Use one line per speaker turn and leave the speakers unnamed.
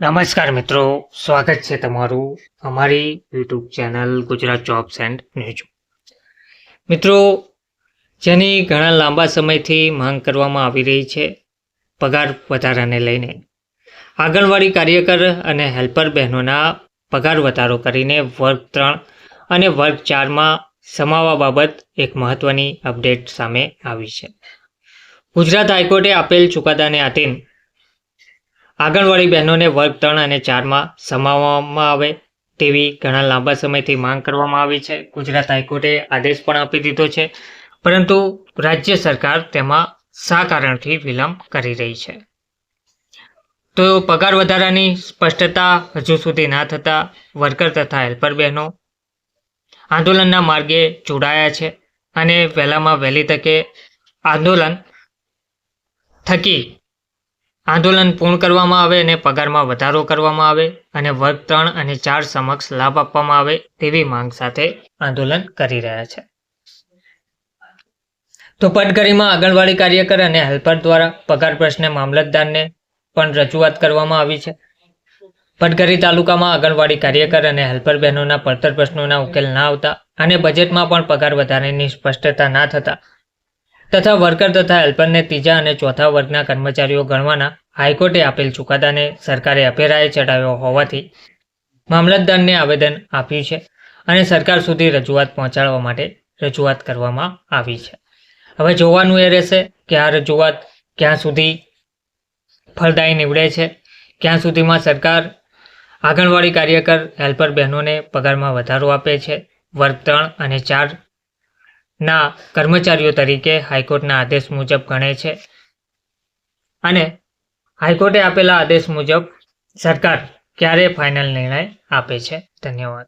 નમસ્કાર મિત્રો, સ્વાગત છે તમારું અમારી YouTube channel Gujarat jobs and news મિત્રો, જેની ઘણા લાંબા સમયથી માંગ કરવામાં આવી રહી છે, પગાર વધારાને લઈને. આંગણવાડી કાર્યકર અને હેલ્પર બહેનોના પગાર વધારો કરીને વર્ગ ત્રણ અને વર્ગ ચારમાં સમાવવા બાબત એક મહત્વની અપડેટ સામે આવી છે. ગુજરાત હાઈકોર્ટે આપેલ ચુકાદાને આધીન આંગણવાડી બહેનોને વર્ગ ત્રણ અને ચારમાં સમાવવામાં આવે તેવી ઘણા લાંબા સમયથી માંગ કરવામાં આવી છે. ગુજરાત હાઈકોર્ટે આદેશ પણ આપી દીધો છે. પરંતુ રાજ્ય સરકાર તેમાં શા કારણથી વિલંબ કરી રહી છે? તો પગાર વધારાની સ્પષ્ટતા હજુ સુધી ના થતાં વર્કર તથા હેલ્પર બહેનો આંદોલનના માર્ગે જોડાયા છે અને વહેલામાં વહેલી તકે આંદોલન થકી આંદોલન પૂર્ણ કરવામાં આવે અને પગારમાં વધારો કરવામાં આવે અને વર્ગ ત્રણ અને ચાર સમક્ષ લાભ આપવામાં આવે તેવી માંગ સાથે આંદોલન કરી રહ્યા છે. તો પટગરીમાં આંગણવાડી કાર્યકર અને હેલ્પર દ્વારા પગાર પ્રશ્ને મામલતદારને પણ રજૂઆત કરવામાં આવી છે. પટગરી તાલુકામાં આંગણવાડી કાર્યકર અને હેલ્પર બહેનોના પડતર પ્રશ્નોના ઉકેલ ના આવતા અને બજેટમાં પણ પગાર વધારાની સ્પષ્ટતા ના થતા તથા વર્કર તથા હેલ્પરને ત્રીજા અને ચોથા વર્ગના કર્મચારીઓ ગણવાના હાઈકોર્ટે આપેલ ચુકાદાને સરકારે અભેરાએ ચડાવ્યો હોવાથી મામલતદારને આવેદન આપ્યું છે અને સરકાર સુધી રજૂઆત પહોંચાડવા માટે રજૂઆત કરવામાં આવી છે. હવે જોવાનું એ રહેશે કે આ રજૂઆત ક્યાં સુધી ફળદાયી નીવડે છે, ક્યાં સુધીમાં સરકાર આંગણવાડી કાર્યકર, હેલ્પર બહેનોને પગારમાં વધારો આપે છે, વર્ગ ત્રણ અને ચાર ના, કર્મચારીઓ તરીકે હાઈકોર્ટના આદેશ મુજબ ગણે છે. અને હાઈકોર્ટે આપેલા આદેશ મુજબ સરકાર ક્યારે ફાઇનલ નિર્ણય આપે છે? ધન્યવાદ.